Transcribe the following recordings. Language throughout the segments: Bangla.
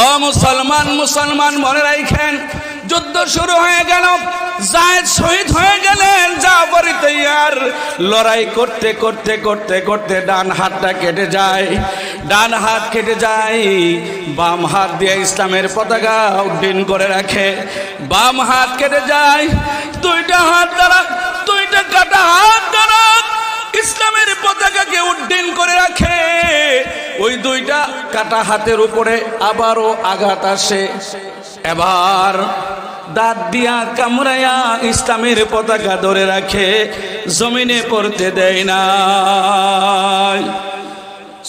ও মুসলমান মুসলমান মনে রাখেন যুদ্ধ শুরু হয়ে গেল, জায়েদ শহীদ হয়ে গেলেন জাফরি তৈয়ার লড়াই করতে করতে করতে করতে ডান হাতটা কেটে যায়, ডান হাত কেটে যায়, বাম হাত দিয়ে ইসলামের পতাকা উড্ডীন করে রাখে, বাম হাত কেটে যায়, দুইটা হাত দ্বারা, দুইটা কাটা হাত দ্বারা ইসলামের পতাকাকে উড্ডীন করে রাখে। ওই দুইটা কাটা হাতের উপরে আবারও আঘাত আসে। এবার দাঁত দিয়া কামড়াইয়া ইসলামের পতাকা ধরে রাখে, জমিনে পড়তে দেয় না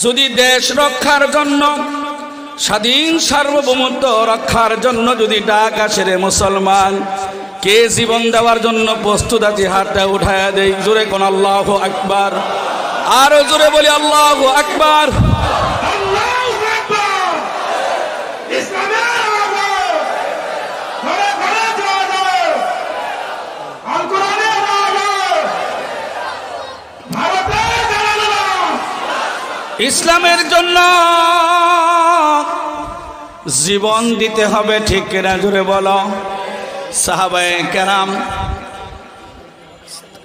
যদি দেশ রক্ষার জন্য, স্বাধীন সার্বভৌমত্ব রক্ষার জন্য যদি ডাক আসে রে মুসলমান কে জীবন দেওয়ার জন্য প্রস্তুত আছে? হাতটা উঠায়া দেই। জোরে কোন আল্লাহ আকবার। আরও জোরে বলি আল্লাহ আকবার। ইসলামের জন্য জীবন দিতে হবে ঠিক কেনা? জোরে বলো। সাহাবায়ে কেরাম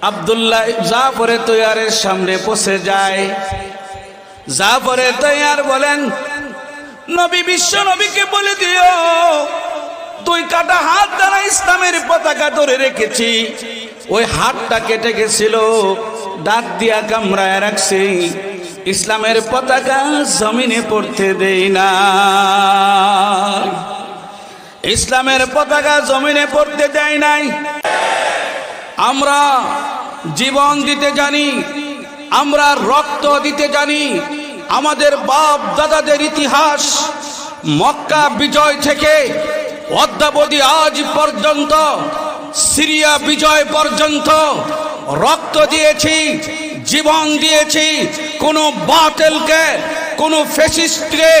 আবদুল্লাহ জাফরে তৈয়ারের সামনে পৌঁছে যায়। জাফরে তৈয়ার বলেন, নবী বিশ্ব নবীকে বলে দিও তুই কাটা হাত দ্বারা ইসলামের পতাকা ধরে রেখেছি। ওই হাতটা কেটে গেছিল, দাঁত দিয়া কামড়ায় রাখছি। ইসলামের পতাকা জমিনে পড়তে দেই না ইসলামের পতাকা জমিনে পড়তে দেয় নাই। আমরা জীবন দিতে জানি, আমরা রক্ত দিতে জানি, আমাদের বাপ দাদাদের ইতিহাস মক্কা বিজয় থেকে অদ্যাবধি আজ পর্যন্ত, সিরিয়া বিজয় পর্যন্ত রক্ত দিয়েছি, জীবন দিয়েছি, কোনো বাতেলকে কোনো ফেসিস্টকে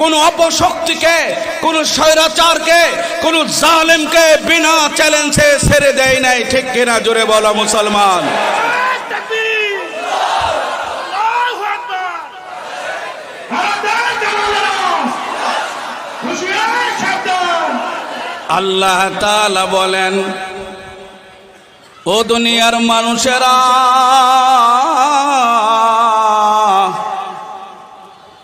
কোন অপশক্তিকে, কোন স্বৈরাচারকে, কোন জালেমকে বিনা চ্যালেঞ্জে ছেড়ে দেয় নাই। ঠিক কিনা? জোরে বলো, মুসলমান। আল্লাহু তাআলা বলেন, ও দুনিয়ার মানুষেরা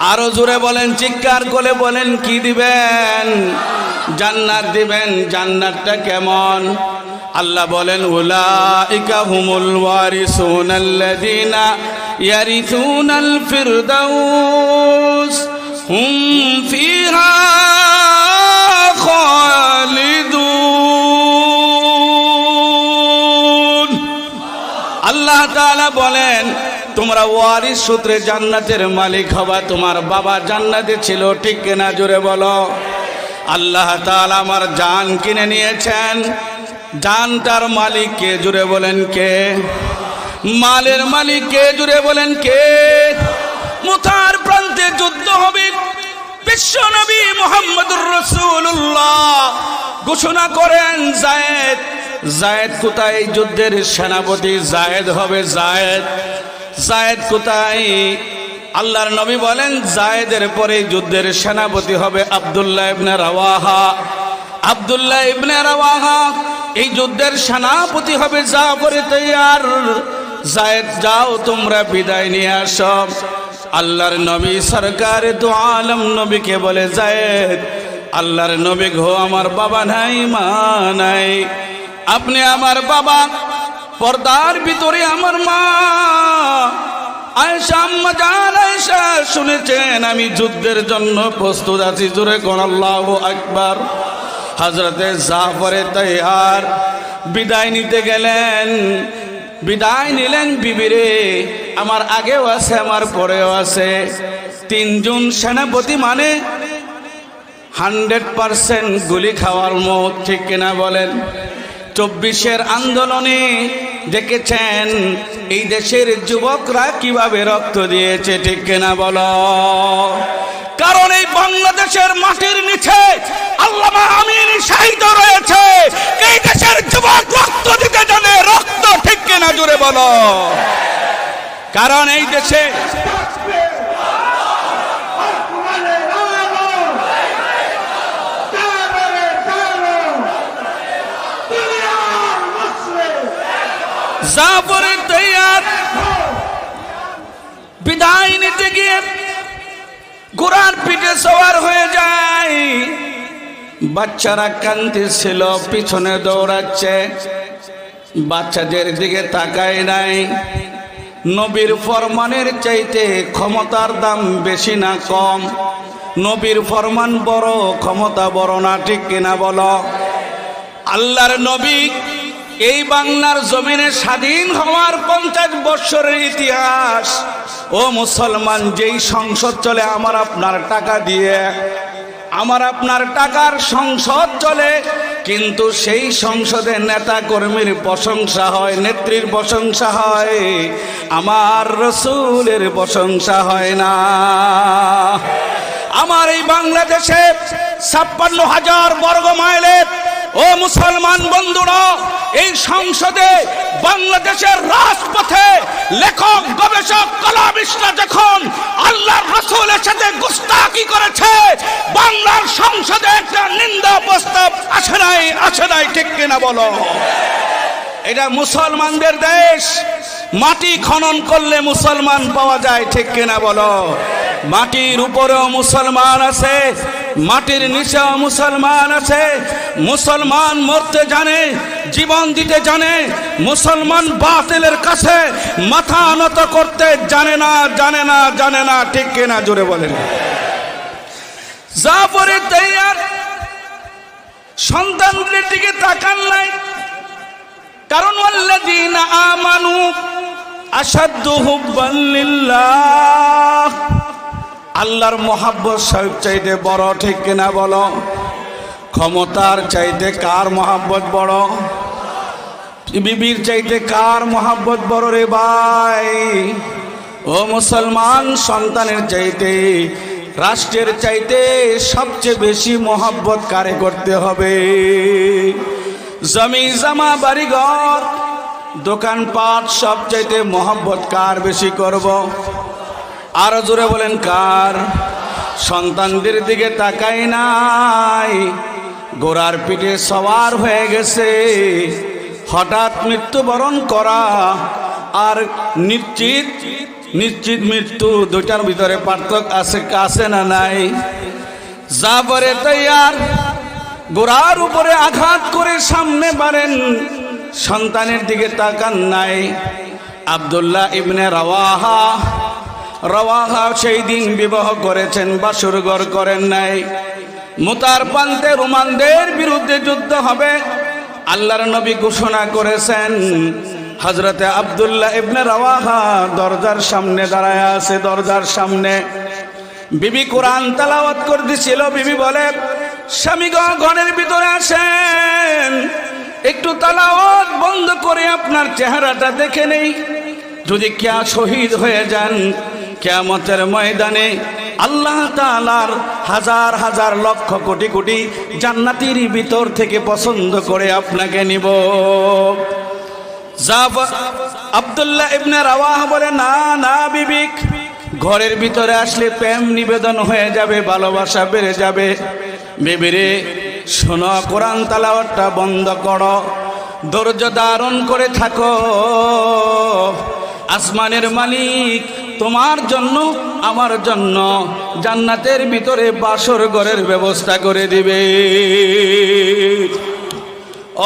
আরও জোরে বলেন, চিৎকার করে বলেন, কি দিবেন? জান্নাত দিবেন, জান্নাতটা কেমন? আল্লাহ বলেন, উলাইকা হুমুল ওয়ারিসুন আল্লাযীনা ইয়ারিসুনাল ফিরদাউস। হুম ফিহা খালিদুন। আল্লাহ তাআলা বলেন তোমরা ওয়ারিস সূত্রে জান্নাতের মালিক হবা, তোমার বাবা জান্নাতে ছিল, ঠিক কিনা জোরে বলো? আল্লাহ তাআলা আমার জান কিনে নিয়েছেন। জানটার মালিক কে? জুড়ে বলেন কে? মালের মালিক কে? জুড়ে বলেন কে? মুথার প্রান্তে যুদ্ধ হবে। বিশ্ব নবী মোহাম্মদুর রসুল্লাহ ঘোষণা করেন, জায়েদ জায়েদ কোথায়? যুদ্ধের সেনাপতি জায়েদ হবে জায়েদ। জায়েদ কোথায়? আল্লাহর নবী বলেন, জায়েদের পরে যুদ্ধের সেনাপতি হবে আব্দুল্লাহ ইবনে রাওয়াহা। আব্দুল্লাহ ইবনে রাওয়াহা, এই যুদ্ধের সেনাপতি হবে যা করে তৈয়ার। জায়েদ, যাও, তোমরা বিদায় নিয়ে আসো। আল্লাহর নবী সরকার তো আলম নবীকে বলে, জায়েদ, আল্লাহর নবী ঘো আমার বাবা নাই, মা নাই। আপনি আমার বাবা পর্দার ভিতরে আমার মা আয়েশা আম্মা জান শুনেছেন, আমি যুদ্ধের জন্য প্রস্তুত আছি। জোরে কোন আল্লাহু আকবার। হজরতে জাফরে তৈয়ার বিদায় নিতে গেলেন। বিদায় নিলেন বিবিরে, আমার আগেও আছে, আমার পরেও আছে। তিনজন সেনাপতি মানে হান্ড্রেড পারসেন্ট গুলি খাওয়ার মত, ঠিক কিনা বলেন? চব্বিশের আন্দোলনে দেখেছেন, এই দেশের যুবকরা কীভাবে রক্ত দিয়েছে, ঠিক কিনা বলো? কারণ এই বাংলাদেশের মাটির নিচে আল্লামা আমির শাহিদ রয়েছে। এই দেশের যুবক রক্ত দিতে জানে, রক্ত ঠিক কিনা জুড়ে বলো? কারণ এই দেশে জাফরের তৈয়ার। বিদায় নিতে গিয়ে গোড়ার পিঠে সওয়ার হয়ে যায়। বাচ্চারা কান্দিছিল পিছনে দৌড়াচ্ছে। বাচ্চাদের দিকে তাকায় নাই। নবীর ফরমানের চাইতে ক্ষমতার দাম বেশি না কম। নবীর ফরমান বড়, ক্ষমতা বড় না, ঠিক কিনা বলো? আল্লাহর নবী এই বাংলার জমিনে স্বাধীন হওয়ার পঞ্চাশ বৎসরের ইতিহাস। ও মুসলমান, যেই সংসদ চলে, আমার আপনার টাকা দিয়ে। আমার আপনার টাকার সংসদ চলে, কিন্তু সেই সংসদে নেতা কর্মীর প্রশংসা হয়, নেত্রীর প্রশংসা হয়, আমার রসুলের প্রশংসা হয় না। আমার এই বাংলাদেশে ছাপ্পান্ন হাজার বর্গ মাইলে ও মুসলমান বন্ধুরা, এই সংসদে বাংলাদেশের রাজপথে লেখক, গবেষক কলাবিষ্টরা যখন আল্লাহর রসুলের সাথে গুস্তাকি করেছে, বাংলার সংসদে একটা নিন্দা প্রস্তাব আসে নাই আসে নাই, ঠিক কিনা বলো? এটা মুসলমানদের দেশ, মাটি খনন করলে মুসলমান পাওয়া যায়, ঠিক কিনা বলো? মাটির উপরেও মুসলমান আছে মাটির নিচেও মুসলমান আছে, মুসলমান মরতে জানে, জীবন দিতে জানে, মুসলমান বাতিলের কাছে মাথা নত করতে জানে না জানে না জানে না, ঠিক কিনা জোরে বলেন। জাফরের তৈয়ার সন্তানদের দিকে তাকান নাই, কারণ আমানু আশাদ্দু হুব্বান লিল্লাহ। আল্লাহর মহাব্বত সব চাইতে বড়, ঠিক কিনা বলো? ক্ষমতার চাইতে কার মহাব্বত বড়? বিবির চাইতে কার মহাব্বত বড় রে ভাই? ও মুসলমান, সন্তানের চাইতে, রাষ্ট্রের চাইতে সবচেয়ে বেশি মহাব্বত কারে করতে হবে? জমি, জামা, বাড়িঘর, দোকানপাট সব চাইতে মহব্বত কার বেশি করব? আরও জোরে বলেন, কার? সন্তানদের দিকে তাকাই নাই। গোড়ার পিঠে সওয়ার হয়ে গেছে। হঠাৎ মৃত্যুবরণ করা আর নিশ্চিত নিশ্চিত মৃত্যু দুইটার ভিতরে পার্থক্য আছে আছে না নাই? যাবরে তৈয়ার গোড়ার উপরে আঘাত করে সামনে পারেন সন্তানের দিকে তাকান নাই। আবদুল্লাহ ইবনে রাওয়াহা রাওয়াহা সেই দিন বিবাহ করেছেন বাসুরগর করেন নাই। মুতার পান্তে রোমানদের বিরুদ্ধে যুদ্ধ হবে। আল্লাহর নবী ঘোষণা করেছেন হজরতে আবদুল্লাহ ইবনে রওয়াহা দরজার সামনে দাঁড়ায় আছে, দরজার সামনে। বিবি কোরআন তালাওয়াত করতেছিল, বিবি বলে, স্বামী ঘরের ভিতরে আসেন। একটু তালাওয়াত বন্ধ করে আপনার চেহারাটা দেখে নেই। যদি কেয়া শহীদ হয়ে যান কেয়ামতের ময়দানে আল্লাহ তালার হাজার হাজার লক্ষ কোটি কোটি জান্নাতির ভিতর থেকে পছন্দ করে আপনাকে নিব। আব্দুল্লাহ ইবনে রাওয়াহ বলে, না না, বিবিক, ঘরের ভিতরে আসলে প্রেম নিবেদন হয়ে যাবে, ভালোবাসা বেড়ে যাবে। বেবিরে, শোনো, কোরআন তালাওয়ারটা বন্ধ করো, ধৈর্য ধারণ করে থাকো। আসমানের মালিক তোমার জন্য, আমার জন্য জান্নাতের ভিতরে বাসর ঘরের ব্যবস্থা করে দিবে।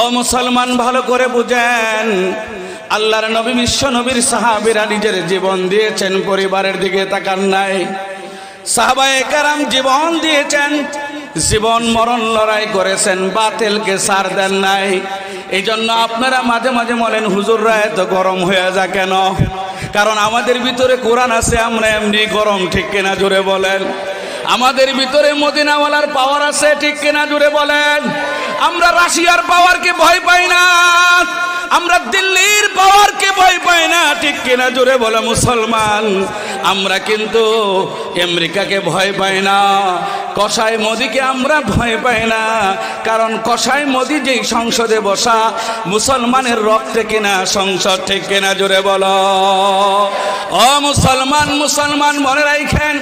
ও মুসলমান, ভালো করে বুঝেন, আল্লাহর নবী, বিশ্ব নবীর সাহাবিরা নিজের জীবন দিয়েছেন, পরিবারের দিকে তাকান নাই। সাহাবায়ে কারাম জীবন দিয়েছেন, জীবন মরণ লড়াই করেছেন, বাতিলকে সার দেন নাই। এই জন্য আপনারা মাঝে মাঝে বলেন, হুজুররা এত গরম হয়ে যা কেন? কারণ আমাদের ভিতরে কোরআন আছে, আমরা এমনি গরম, ঠিক কিনা জোরে বলেন? আমাদের ভিতরে মদিনাওয়ালার পাওয়ার আছে, ঠিক কিনা জুড়ে বলেন? আমরা রাশিয়ার পাওয়ারকে ভয় পাই না। আমরা দিল্লির পাওয়ারকে ভয় পাই না, ঠিক কিনা জোরে বলে মুসলমান? আমরা কিন্তু আমেরিকাকে ভয় পাই না, কসাই মোদিকে আমরা ভয় পাই না, কারণ কসাই মোদি যেই সংসদে বসা, মুসলমানের রক্তে কিনা সংসদ, ঠিক কিনা জোরে বলো? ও মুসলমান মুসলমান মনে রাখেন,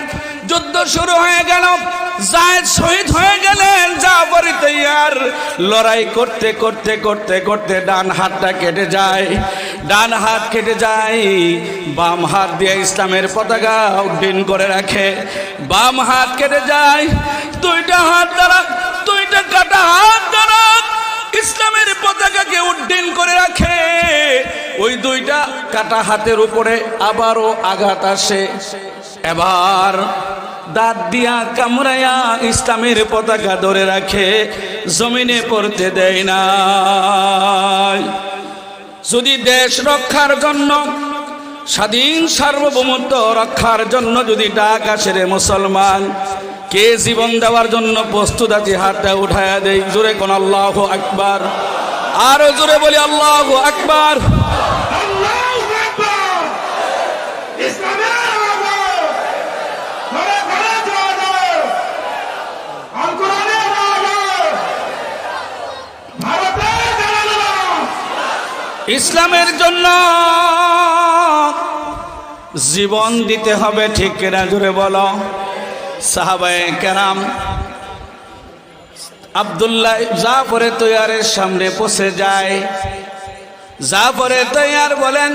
যুদ্ধ শুরু হয়ে গেল জায়েদ শহীদ হয়ে গেলেন জাফরি তৈয়ার লড়াই করতে করতে করতে করতে ডান হাতটা কেটে যায়, ডান হাত কেটে যায়, বাম হাত দিয়ে ইসলামের পতাকা উড্ডীন করে রাখে, বাম হাত কেটে যায়, দুইটা হাত দ্বারা, দুইটা কাটা হাত দ্বারা ইসলামের পতাকাকে উড্ডীন করে রাখে। ওই দুইটা কাটা হাতের উপরে আবারও আঘাত আসে। এবার দাঁত দিয়া কামড়াইয়া ইসলামের পতাকা ধরে রাখে, জমিনে পড়তে দেয় না যদি দেশ রক্ষার জন্য, স্বাধীন সার্বভৌমত্ব রক্ষার জন্য যদি ডাক আসে রে মুসলমান, কে জীবন দেওয়ার জন্য প্রস্তুত আছে? হাতটা উঠায়া দেই, জোরে কোন আল্লাহ আকবার। আরও জোরে বলি, আল্লাহ আকবার আল্লাহু আকবার ইসলামের আলো ঘরে ঘরে জোয়ালো আল কোরআনের আলো ভারতে জানালো ইসলামের জন্য জীবন দিতে হবে, ঠিক কিনা জুড়ে বলো। সাহাবায়ে কেরাম আবদুল্লাহ জাফরে তৈয়ারের সামনে পৌঁছে যায়। যা পরে তৈয়ার বলেন,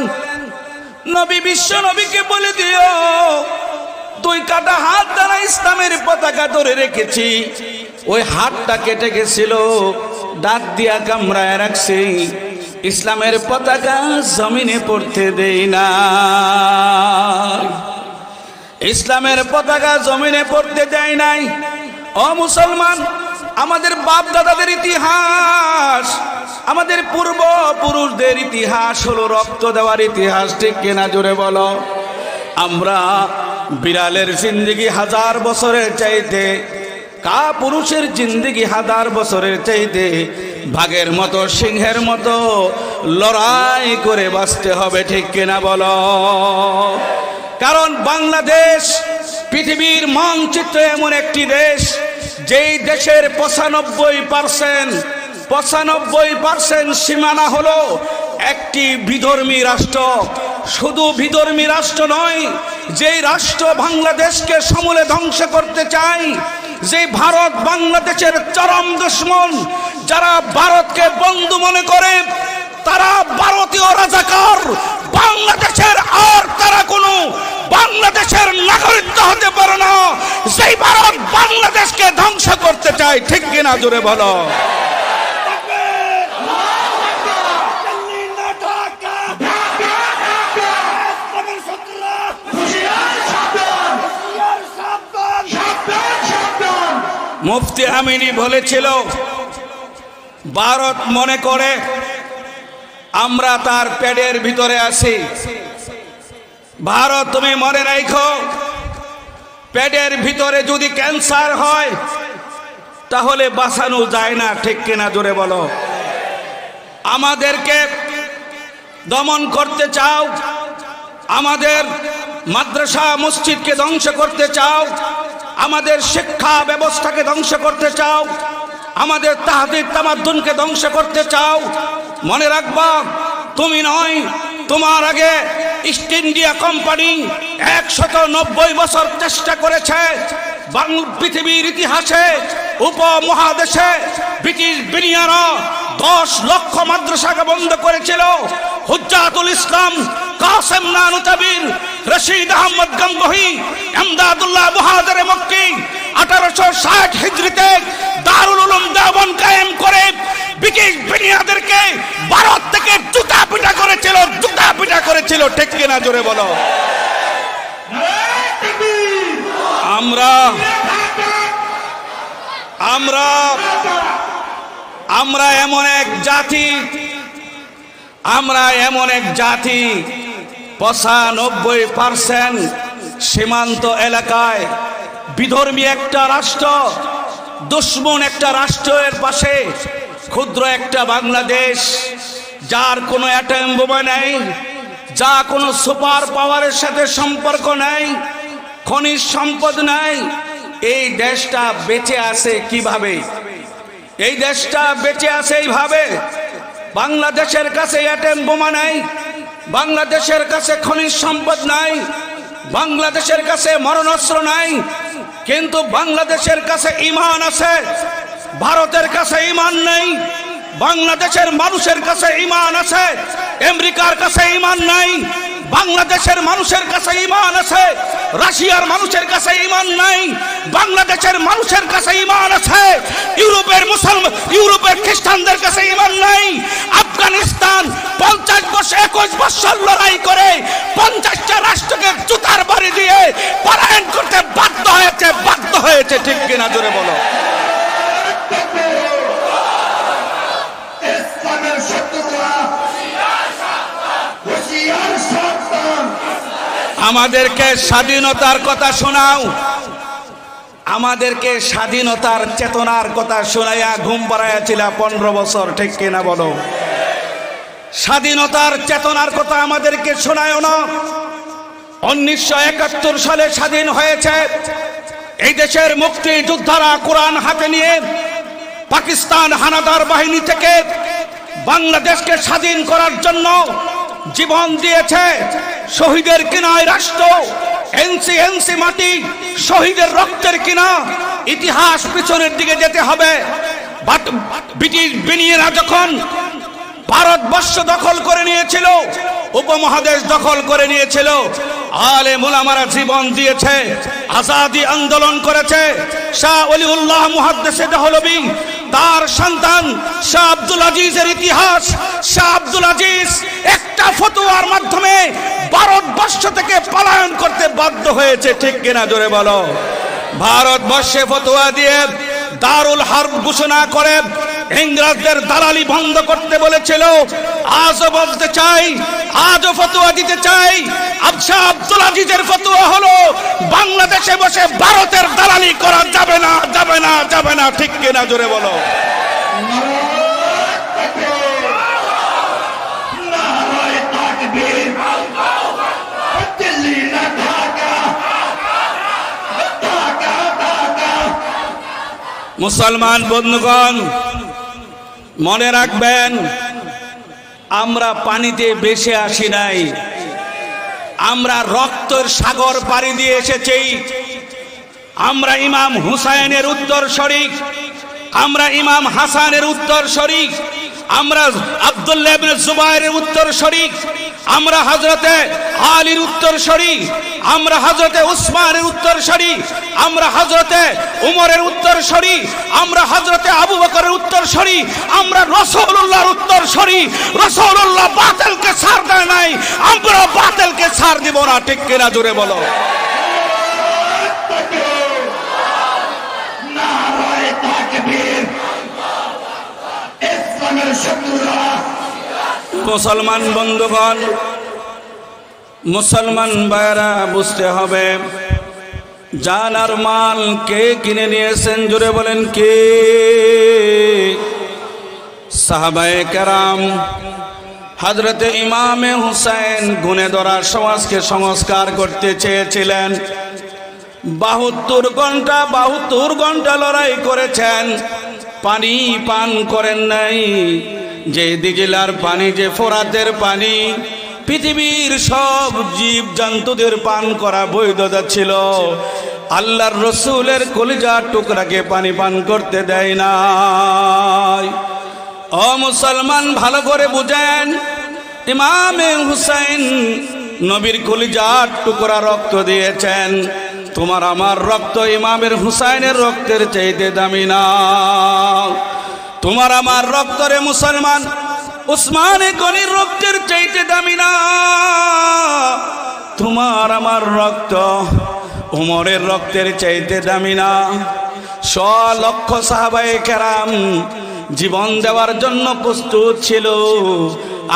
নবী বিশ্ব নবীকে বলে দিও তুই কাটা হাত দ্বারা ইসলামের পতাকা ধরে রেখেছি। ওই হাতটা কেটে গেছিল, দাঁত দিয়া কামড়ায় রাখছি। ইসলামের পতাকা জমিনে পড়তে দেই না ইসলামের পতাকা জমিনে পড়তে দেয় নাই। ও মুসলমান, আমাদের বাপ দাদাদের ইতিহাস, আমাদের পূর্ব পুরুষদের ইতিহাস হলো রক্ত দেওয়ার ইতিহাস, ঠিক কেনা জোরে বলো? আমরা বিড়ালের জিন্দিগি হাজার বছরের চাইতে কা পুরুষের জিন্দিগি হাজার বছরের চাইতে ভাগের মতো, সিংহের মতো লড়াই করে বাঁচতে হবে, ঠিক কিনা বলো? কারণ বাংলাদেশ পৃথিবীর মানচিত্র এমন একটি দেশ, যেই দেশের পঁচানব্বই পার্সেন্ট পঁচানব্বই পার্সেন্ট সীমানা হলো একটি বিধর্মী রাষ্ট্র। শুধু বিধর্মী রাষ্ট্র নয়, যেই রাষ্ট্র বাংলাদেশকে সমূলে ধ্বংস করতে চায় যে ভারত বাংলাদেশের চরম দুশ্মন যারা ভারতকে বন্ধু মনে করে, তারা ভারতীয় রাজাকার। বাংলাদেশের আর তারা কোনো, বাংলাদেশের নাগরিকত্ব হতে পারে না। সেই ভারত বাংলাদেশকে ধ্বংস করতে চায়, ঠিক কিনা জোরে বলো? মুফতি আমিনী বলেছিল ভারত মনে করে আমরা তার পেটের ভিতরে আছি। ভারত তুমি মনে রাখো পেটের ভিতরে যদি ক্যান্সার হয়, তাহলে বাঁচানো যায় না, ঠিক কিনা জোরে বলো। আমাদেরকে দমন করতে চাও, আমাদের মাদ্রাসা মসজিদকে ধ্বংস করতে চাও, আমাদের শিক্ষা ব্যবস্থাকে ধ্বংস করতে চাও আমাদের তাহাদির তামাদ্দুনকে ধ্বংস করতে চাও। মনে রাখবা, তুমি নয়, তোমার আগে ইস্ট ইন্ডিয়া কোম্পানি একশত নব্বই বছর চেষ্টা করেছে পৃথিবীর ইতিহাসে, উপমহাদেশে ব্রিটিশ বিনিয়ারা দশ লক্ষ মাদ্রাসাকে বন্ধ করেছিল। হুজ্জাতুল ইসলাম, কাসেম নানুতাবির রশিদ আহমদ গঙ্গোহী এমদাদুল্লাহ বাহাদুর মক্কি আঠারোশো ষাট হিজড়িতে দারুল উলুম দেওবন কায়েম করে ব্রিটিশ বিনিয়াদেরকে ভারত থেকে জুতা পিটা করেছিল, জুতা পিটা করেছিল। ঠিক কিনা জোরে বলো? আমরা আমরা আমরা এমন এক জাতি, আমরা এমন এক জাতি, পঁচানব্বই পার্সেন্ট সীমান্ত এলাকায় বিধর্মী একটা রাষ্ট্র, দুশ্মন একটা রাষ্ট্রের পাশে, ক্ষুদ্র একটা বাংলাদেশ, যার কোনো অ্যাটম বোমা নেই, যা কোনো সুপার পাওয়ারের সাথে সম্পর্ক নেই, খনিজ সম্পদ নাই, এই দেশটা বেঁচে আছে কীভাবে? এই দেশটা বেঁচে আছে এইভাবে, বাংলাদেশের কাছে অ্যাটেম বোমা নাই, বাংলাদেশের কাছে খনিজ সম্পদ নাই, বাংলাদেশের কাছে মরণাস্ত্র নাই কিন্তু বাংলাদেশের কাছে ইমান আছে, ভারতের কাছে ইমান নেই, বাংলাদেশের মানুষের কাছে ইমান আছে, আমেরিকার কাছে ইমান নাই বাংলাদেশের মানুষের কাছে ইমান আছে, রাশিয়ার মানুষের কাছে ইমান নাই, বাংলাদেশের মানুষের কাছে ইমান আছে, ইউরোপের মুসলমান, ইউরোপের খ্রিস্টানদের কাছে ইমান নাই, আফগানিস্তান পঞ্চাশ বছর, একুশ বছর লড়াই করে পঞ্চাশটা রাষ্ট্রকে জুতার বাড়ি দিয়ে পলায়ন করতে বাধ্য হয়েছে বাধ্য হয়েছে, ঠিক কিনা জোরে বলো। আমাদেরকে স্বাধীনতার কথা শোনাও। আমাদেরকে স্বাধীনতার চেতনার কথা শোনাইয়া ঘুম পাড়াইয়াছিল পনেরো বছর, ঠিক কিনা বলো? স্বাধীনতার চেতনার কথা আমাদেরকে শোনায় না। উনিশশো একাত্তর সালে স্বাধীন হয়েছে। এই দেশের মুক্তি যোদ্ধারা কোরআন হাতে নিয়ে পাকিস্তান হানাদার বাহিনী থেকে বাংলাদেশকে স্বাধীন করার জন্য জীবন দিয়েছে শহীদের কিনায় রাষ্ট্র, এনসি এনসি মাটি, শহীদের রক্তের কিনা। ইতিহাস পিছনের দিকে যেতে হবে। ব্রিটিশ বিনিয়েরা যখন ভারতবর্ষ দখল করে নিয়েছিল, উপমহাদেশ দখল করে নিয়েছিল আলে মুলামারা জীবন দিয়েছে, আজাদি আন্দোলন করেছে। শাহ অলিউল্লাহ মুহাদ্দেসে দহলবি, তার সন্তান শাহ আব্দুল আজিজের ইতিহাস। শাহ আব্দুল আজিজ একটা ফতোয়ার মাধ্যমে ভারতবর্ষ থেকে পলায়ন করতে বাধ্য হয়েছে, ঠিক কিনা জোরে বলো? ভারতবর্ষে ফতোয়া দিয়ে দারুল হার্ব ঘোষণা করে ইংরেজদের দালালি বন্ধ করতে বলেছিল। আজও বলতে চাই, আজও ফতোয়া দিতে চাই। আবসা আব্দুল আজিজের ফতোয়া হলো, বাংলাদেশে বসে ভারতের দালালি করা যাবে না যাবে না যাবে না। ঠিক কিনা জোরে বলো। মুসলমান বন্ধুগণ মনে রাখবেন, আমরা পানিতে বেশে আসি নাই। আমরা রক্তের সাগর পাড়ি দিয়ে এসেছি। আমরা ইমাম হুসাইনের উত্তর শরিক আমরা ইমাম হাসানের উত্তর শরিক আমরা আব্দুল্লাহ ইবনে জুবাইরের উত্তর শরিক আমরা হযরতে আলীর উত্তর শরিক আমরা হযরতে উসমানের উত্তর শরিক আমরা হযরতে উমরের উত্তর শরিক আমরা হযরতে আবু বকরের উত্তর শরিক আমরা রাসূলুল্লাহর উত্তর শরিক রাসূলুল্লাহ বাতিলকে ছাড় দেয় নাই, আমরা বাতিলকে ছাড় দিব না, ঠিক কিনা জোরে বলো। মুসলমান বন্ধুগণ, মুসলমান ভাইরা বুঝতে হবে, জান আর মাল কে কিনে নিয়েছেন? জুড়ে বলেন কে? সাহাবায়ে কেরাম হজরতে ইমামে হুসাইন গুনে ধরা সমাজকে সংস্কার করতে চেয়েছিলেন। বাহাত্তর ঘণ্টা বাহাত্তর ঘণ্টা লড়াই করেছেন। পানি পান করেন নাই। যে দিজিলার পানি, যে ফোরাতের পানি, পৃথিবীর সব জীব জন্তুদের পান করা বৈধতা ছিল আল্লাহর রসুলের কলিজার টুকরাকে পানি পান করতে দেয় না ও মুসলমান, ভালো করে বুঝেন, ইমামে হুসাইন নবীর কলিজার টুকরা রক্ত দিয়েছেন। তোমার আমার রক্ত ইমামের হুসাইনের রক্তের চাইতে দামি না। তোমার আমার রক্ত রে মুসলমান উসমানে গনির রক্তের চাইতে দামি না। তোমার আমার রক্ত উমরের রক্তের চাইতে দামি না। স লক্ষ সাহাবায়ে কেরাম জীবন দেওয়ার জন্য প্রস্তুত ছিল।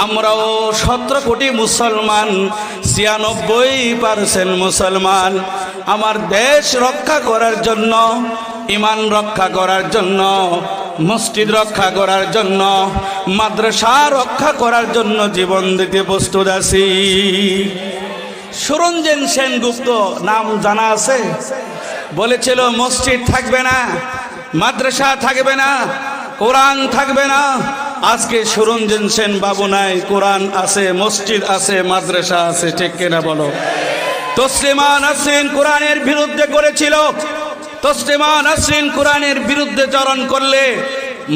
আমরাও সতেরো কোটি মুসলমান, ছিয়ানব্বই পার্সেন্ট মুসলমান। আমার দেশ রক্ষা করার জন্য, ইমান রক্ষা করার জন্য, মসজিদ রক্ষা করার জন্য, মাদ্রাসা রক্ষা করার জন্য জীবন দিতে প্রস্তুত আছি। সুরঞ্জন সেনগুপ্ত, নাম জানা আছে? বলেছিল, মসজিদ থাকবে না, মাদ্রাসা থাকবে না কোরআন থাকবে না। আজকে সুরঞ্জন সেন বাবু নাই, কোরআন আছে, মসজিদ আছে, মাদ্রাসা আছে, ঠিক কিনা বলো? তসলিমা নাসরিন কোরআনের বিরুদ্ধে করেছিল। তসলিমা নাসরিন কোরআনের বিরুদ্ধে চরণ করলে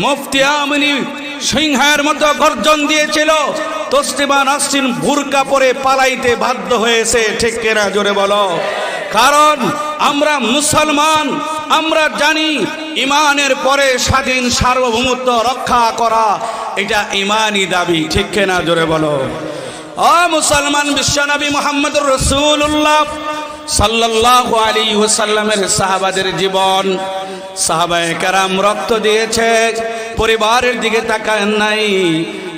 মুফতি আমিনী সিংহের মতো গর্জন দিয়েছিল। তসলিমা নাসরিন ভুরকা পরে পালাইতে বাধ্য হয়েছে, ঠিক কেনা জোরে বলো? কারণ আমরা মুসলমান আমরা জানি ইমানের পরে স্বাধীন সার্বভৌমত্ব রক্ষা করা এটা ইমানই দাবি, ঠিক কেনা জোরে বলো? অ মুসলমান বিশ্বনবী মোহাম্মদুর রসুল্লাহ সাল্লাল্লাহু আলী ওসাল্লামের সাহাবাদের জীবন। সাহাবায়ে কারাম রক্ত দিয়েছে, পরিবারের দিকে তাকায় নাই।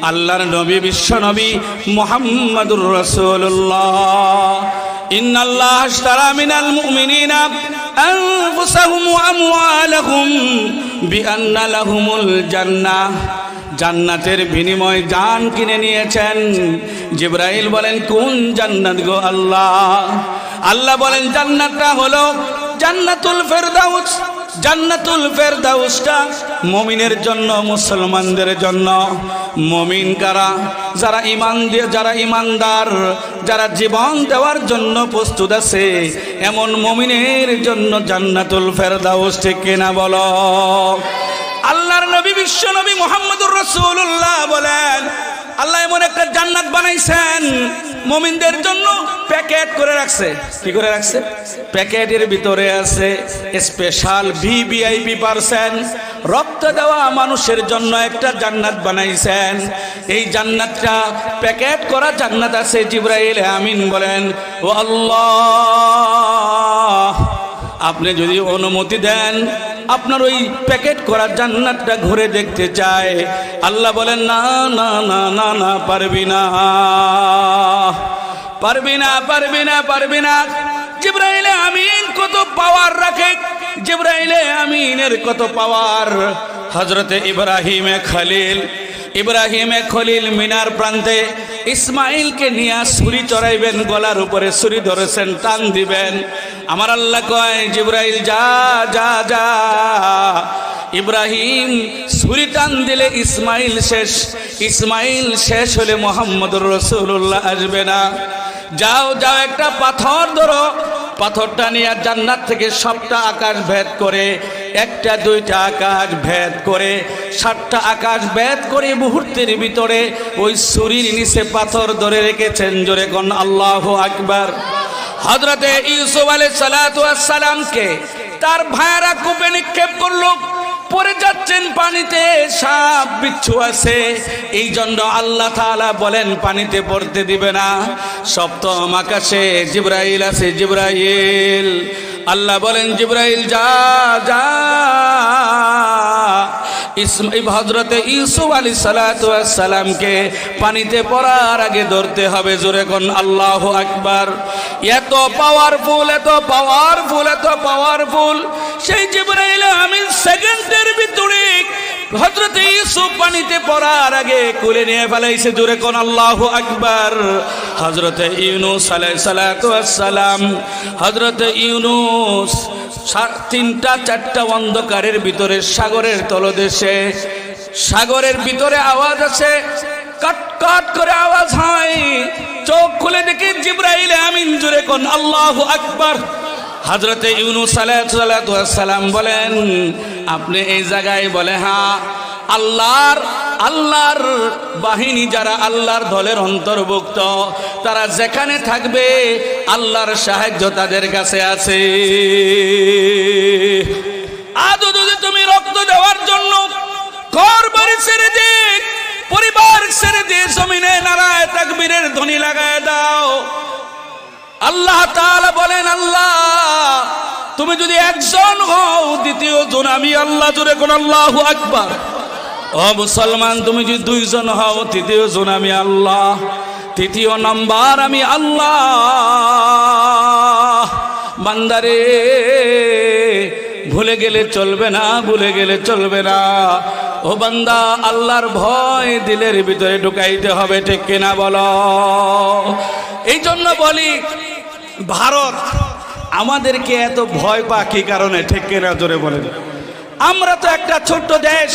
আল্লাহর নবী বিশ্বনবী মোহাম্মদুর রসুল্লাহ ইন্নাল্লাহ الله اشترى من المؤمنين أنفسهم وأموالهم بأن লাহুমুল الجنة জান্নাতের বিনিময় জান কিনে নিয়েছেন। জিব্রাইল বলেন, কোন জান্নাত গো আল্লাহ? আল্লাহ বলেন, জান্নাতটা হলো জান্নাতুল ফেরদাউস। জান্নাতুল ফেরদাউসটা মমিনের জন্য, মুসলমানদের জন্য। মমিন কারা? যারা ইমান দিয়ে, যারা ইমানদার যারা জীবন দেওয়ার জন্য প্রস্তুত আছে, এমন মমিনের জন্য জান্নাতুল ফেরদাউস ঠিক কিনা বলো? আল্লাহর নবী, বিশ্ব নবী মোহাম্মদুর রসুল্লাহ বলেন, আল্লাহ এমন একটা জান্নাত বানাইছেন, মমিনদের জন্য প্যাকেট করে রাখছে। কি করে রাখছে? প্যাকেটের ভিতরে আছে স্পেশাল ভিভিআইপি পারসেন রক্ত দেওয়া মানুষের জন্য একটা জান্নাত বানাইছেন। এই জান্নাতটা প্যাকেট করা জান্নাত আছে জিব্রাইল আমিন বলেন। ও আল্লাহ আপনি যদি অনুমতি দেন, আপনার ওই প্যাকেট করা জান্নাতটা ঘুরে দেখতে চায় আল্লাহ বলেন, না না না না না, পারবি না। পারবি না পারবি না পারবি না। জিব্রাইলে আমিন কত পাওয়ার রাখে। জিব্রাইলে আমিনের কত পাওয়ার হজরতে ইব্রাহিমে খলিল ইব্রাহিমে খলিল মিনার প্রান্তে ইসমাইলকে নিয়ে ছুরি চড়াইবেন, গলার উপরে ছুরি ধরেছেন, টান দিবেন। আমার আল্লাহ কয়, জিব্রাইল, যা যা যা। ইব্রাহিম ছুরি টান দিলে ইসমাইল শেষ। ইসমাইল শেষ হলে মোহাম্মদুর রসুল্লাহ আসবে না। যাও যাও একটা পাথর ধরো। পাথরটা নিয়ে জান্নাত থেকে সবটা আকাশ ভেদ করে, একটা, দুইটা আকাশ ভেদ করে, সাতটা আকাশ ভেদ করে মুহূর্তের ভিতরে ওই ছুরির নিচে পাথর ধরে রেখেছেন। জোরে কোন আল্লাহ আকবার। হজরতে ইউসুফ আলাই সালাতামকে তার ভাইয়েরা কূপে নিক্ষেপ করল। পড়ে যাচ্ছেন পানিতে, সাপ, বিচ্ছু আছে। এই জন্য আল্লাহ তালা বলেন, পানিতে পড়তে দিবে না। সপ্তম আকাশে জিব্রাইল আছে, জিব্রাইল। আল্লাহ বলেন, জিব্রাইল, যা যা। হজরতে ইউসুফ আলী সালাতামকে পানিতে পড়ার আগে ধরতে হবে, জোরে কোন আল্লাহ আকবার। এত পাওয়ারফুল এত পাওয়ারফুল এত পাওয়ারফুল সেই জীবনে আমি সেকেন্ডের ভিতরে হজরত ইউসুফ পানিতে পড়ার আগে কুলে নিয়ে ফেলাইছে, জোরে কোন আল্লাহ আকবার। হজরত ইউনুস আলাই সালাম হজরত ইউনুস তিনটা চারটা অন্ধকারের ভিতরে সাগরের তলদেশে, সাগরের ভিতরে আওয়াজ আছে কাট কাট করে আওয়াজ হয়। চোখ খুলে দেখি জিব্রাইল আমিন জুড়ে কোন আল্লাহ আকবার। হজরতে ইউনুস সালাম বলেন, আপনি এই জায়গায় বলে হ্যাঁ আল্লাহর আল্লাহর বাহিনী যারা আল্লাহর দলের অন্তর্ভুক্ত, তারা যেখানে থাকবে আল্লাহর সাহায্য তাদের কাছে আছে। আদৌ যদি তুমি রক্ত দেওয়ার জন্য ঘর বাড়ি ছেড়ে দে পরিবার ছেড়ে দিয়ে জমিনে নারায় তাকবীরের ধ্বনি লাগায় দাও আল্লাহ বলেন, আল্লাহ, তুমি যদি একজন হও, দ্বিতীয় জন আমি আল্লাহ জুড়ে কোন আল্লাহু আকবার। ও মুসলমান, তুমি যদি দুইজন হও, তৃতীয় জন আমি আল্লাহ, তৃতীয় নম্বর আমি আল্লাহ। বান্দারে, ভুলে গেলে চলবে না, ভুলে গেলে চলবে না। ও বান্দা, আল্লাহর ভয় দিলের ভিতরে ঢুকাইতে হবে, ঠিক কিনা বলো? এই জন্য বলি ভারত, আমাদেরকে এত ভয় পা কি কারণে? ঠিক কিনা জোরে বলেন। আমরা তো একটা ছোট্ট দেশ,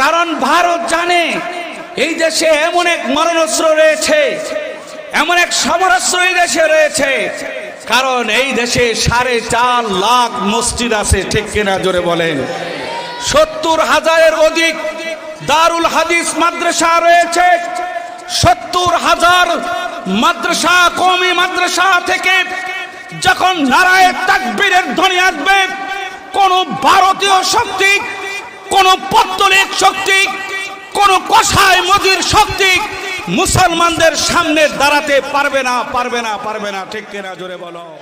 কারণ ভারত জানে এই দেশে এমন এক মরণস্ত্র রয়েছে, এমন এক সমরাস্ত্র এই দেশে রয়েছে, কারণ এই দেশে সাড়ে চার লাখ মসজিদ আছে, ঠিক কিনা জোরে বলেন। সত্তর হাজারের অধিক দারুল হাদিস মাদ্রাসা রয়েছে, সত্তর হাজার মাদ্রাসা কমি মাদ্রাসা থেকে যখন নারায় তাকবীরের ধ্বনি আসবে, কোন ভারতীয় শক্তি, কোন পত্তলিক শক্তি, কোন কষায় মদির শক্তি মুসলমানদের সামনে দাঁড়াতে পারবে না পারবে না পারবে না। ঠিক কিনা? জোরে বলো।